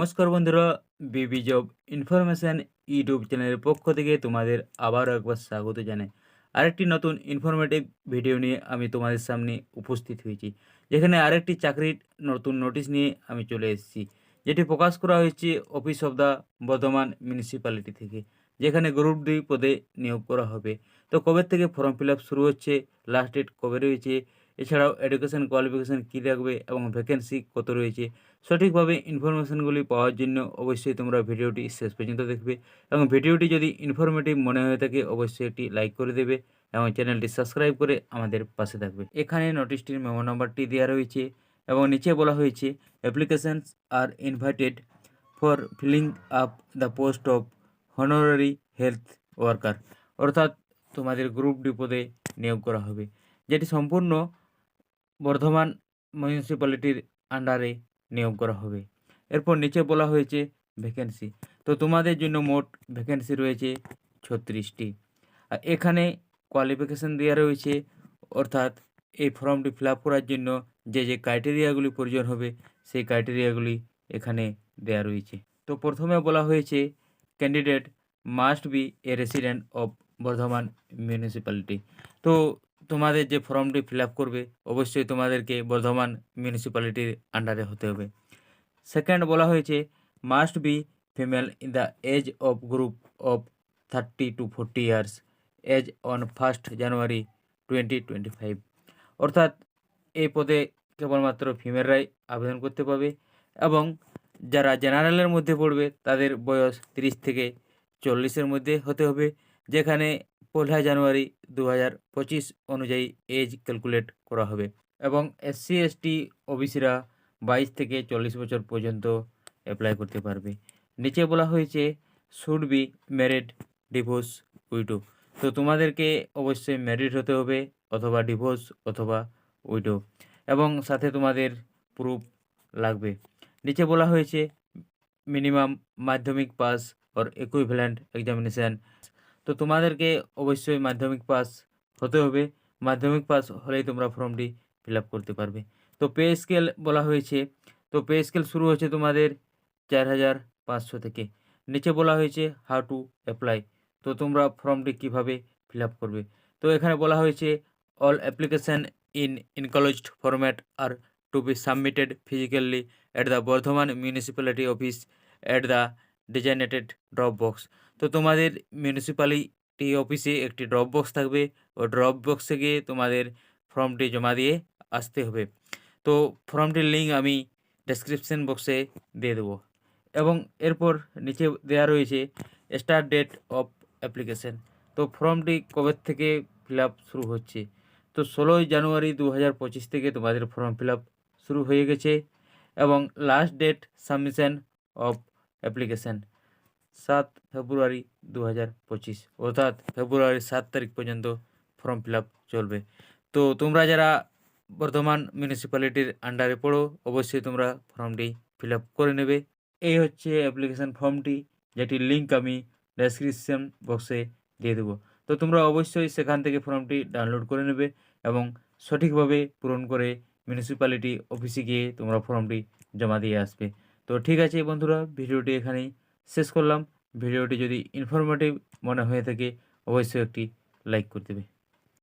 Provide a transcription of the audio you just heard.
নমস্কার বন্ধুরা, বিবি job information YouTube চ্যানেলের পক্ষ থেকে তোমাদের আবারও একবার স্বাগত জানাই। আরেকটি নতুন ইনফরমেটিভ ভিডিও নিয়ে আমি তোমাদের সামনে উপস্থিত হয়েছি, যেখানে আরেকটি চাকরির নতুন নোটিশ নিয়ে আমি চলে এসেছি, যেটি প্রকাশ করা হয়েছে office of the Bardhaman municipality থেকে, যেখানে গ্রুপ ডি পদে নিয়োগ করা হবে। তো কবে থেকে ফর্ম ফিল শুরু হচ্ছে লাস্ট ডেট কবে রয়েছে, এছাড়াও এডুকেশন কোয়ালিফিকেশান কী রাখবে এবং ভ্যাকেন্সি কত রয়েছে সঠিকভাবে ইনফরমেশনগুলি পাওয়ার জন্য অবশ্যই তোমরা ভিডিওটি শেষ পর্যন্ত দেখবে এবং ভিডিওটি যদি ইনফরমেটিভ মনে হয়ে থাকে, অবশ্যই একটি লাইক করে দেবে এবং চ্যানেলটি সাবস্ক্রাইব করে আমাদের পাশে থাকবে। এখানে নোটিশটির মেমো নাম্বারটি দেওয়া রয়েছে এবং নিচে বলা হয়েছে applications are invited for filling up the post of honorary health worker অর্থাৎ তোমাদের গ্রুপ ডি নিয়োগ করা হবে, যেটি সম্পূর্ণ বর্ধমান মিউনিসিপ্যালিটির আন্ডারে নিয়োগ করা হবে। এরপর নিচে বলা হয়েছে ভ্যাকেন্সি তো তোমাদের জন্য মোট ভ্যাকেন্সি রয়েছে ছত্রিশটি। আর এখানে কোয়ালিফিকেশান দেওয়া রয়েছে, অর্থাৎ এই ফর্মটি ফিল করার জন্য যে যে ক্রাইটেরিয়াগুলি প্রয়োজন হবে, সেই ক্রাইটেরিয়াগুলি এখানে দেওয়া রয়েছে। তো প্রথমে বলা হয়েছে candidate must be a resident of Bardhaman municipality তো তোমাদের যে ফর্মটি ফিল করবে, অবশ্যই তোমাদেরকে বর্ধমান মিউনিসিপ্যালিটির আন্ডারে হতে হবে। সেকেন্ড বলা হয়েছে must be female in the age of group of thirty to forty years age on first January twenty twenty five অর্থাৎ, এই পদে কেবলমাত্র ফিমেলরাই আবেদন করতে পারবে এবং যারা জেনারেলের মধ্যে পড়বে, তাদের বয়স তিরিশ থেকে চল্লিশের মধ্যে হতে হবে। যেখানে পয়লা জানুয়ারি দু হাজার পঁচিশ অনুযায়ী এজ ক্যালকুলেট করা হবে এবং এসসি এসটি ওবিসিরা বাইশ থেকে চল্লিশ বছর পর্যন্ত অ্যাপ্লাই করতে পারবে। নিচে বলা হয়েছে should be married divorce widow তো তোমাদেরকে অবশ্যই ম্যারিড হতে হবে অথবা ডিভোর্স অথবা উইডো এবং সাথে তোমাদের প্রুফ লাগবে। নিচে বলা হয়েছে মিনিমাম মাধ্যমিক পাস অর ইকুইভ্যালেন্ট এক্সামিনেশান তো তোমাদেরকে অবশ্যই মাধ্যমিক পাস হতে হবে। মাধ্যমিক পাস হলেই তোমরা ফর্মটি ফিল করতে পারবে। তো পে স্কেল বলা হয়েছে। তো পে স্কেল শুরু হয়েছে তোমাদের চার হাজার পাঁচশো থেকে। নিচে বলা হয়েছে হাউ টু অ্যাপ্লাই তো তোমরা ফর্মটি কীভাবে ফিল করবে? তো এখানে বলা হয়েছে all application in enclosed format are to be submitted physically at the Bardhaman municipality office at the designated drop box তো তোমাদের মিউনিসিপ্যালিটি অফিসে একটি ড্রপ বক্স থাকবে। ও ড্রপ বক্সে গিয়ে তোমাদের ফর্মটি জমা দিয়ে আসতে হবে। তো ফর্মটির লিঙ্ক আমি ডেসক্রিপশন বক্সে দিয়ে দেবো। এবং এরপর নিচে দেওয়া রয়েছে স্টার্ট ডেট অফ অ্যাপ্লিকেশন তো ফর্মটি কবে থেকে ফিল শুরু হচ্ছে? তো ষোলোই জানুয়ারি দু হাজার পঁচিশ থেকে তোমাদের ফর্ম ফিল শুরু হয়ে গেছে। এবং last date submission of application. সাত ফেব্রুয়ারি দু হাজার পঁচিশ। অর্থাৎ ফেব্রুয়ারির সাত তারিখ পর্যন্ত ফর্ম ফিল চলবে। তো তোমরা যারা বর্ধমান মিউনিসিপ্যালিটির আন্ডারে পড়ো, অবশ্যই তোমরা ফর্মটি ফিল করে নেবে। এই হচ্ছে অ্যাপ্লিকেশান ফর্মটি, যেটির লিঙ্ক আমি ডেসক্রিপশন বক্সে দিয়ে দেবো। তো তোমরা অবশ্যই সেখান থেকে ফর্মটি ডাউনলোড করে নেবে এবং সঠিকভাবে পূরণ করে মিউনিসিপ্যালিটি অফিসে গিয়ে তোমরা ফর্মটি জমা দিয়ে আসবে। তো ঠিক আছে বন্ধুরা, ভিডিওটি এখানেই শেষ করলাম। ভিডিওটি যদি ইনফরমেটিভ মনে হয়ে থাকে, অবশ্যই একটি লাইক করে দেবে।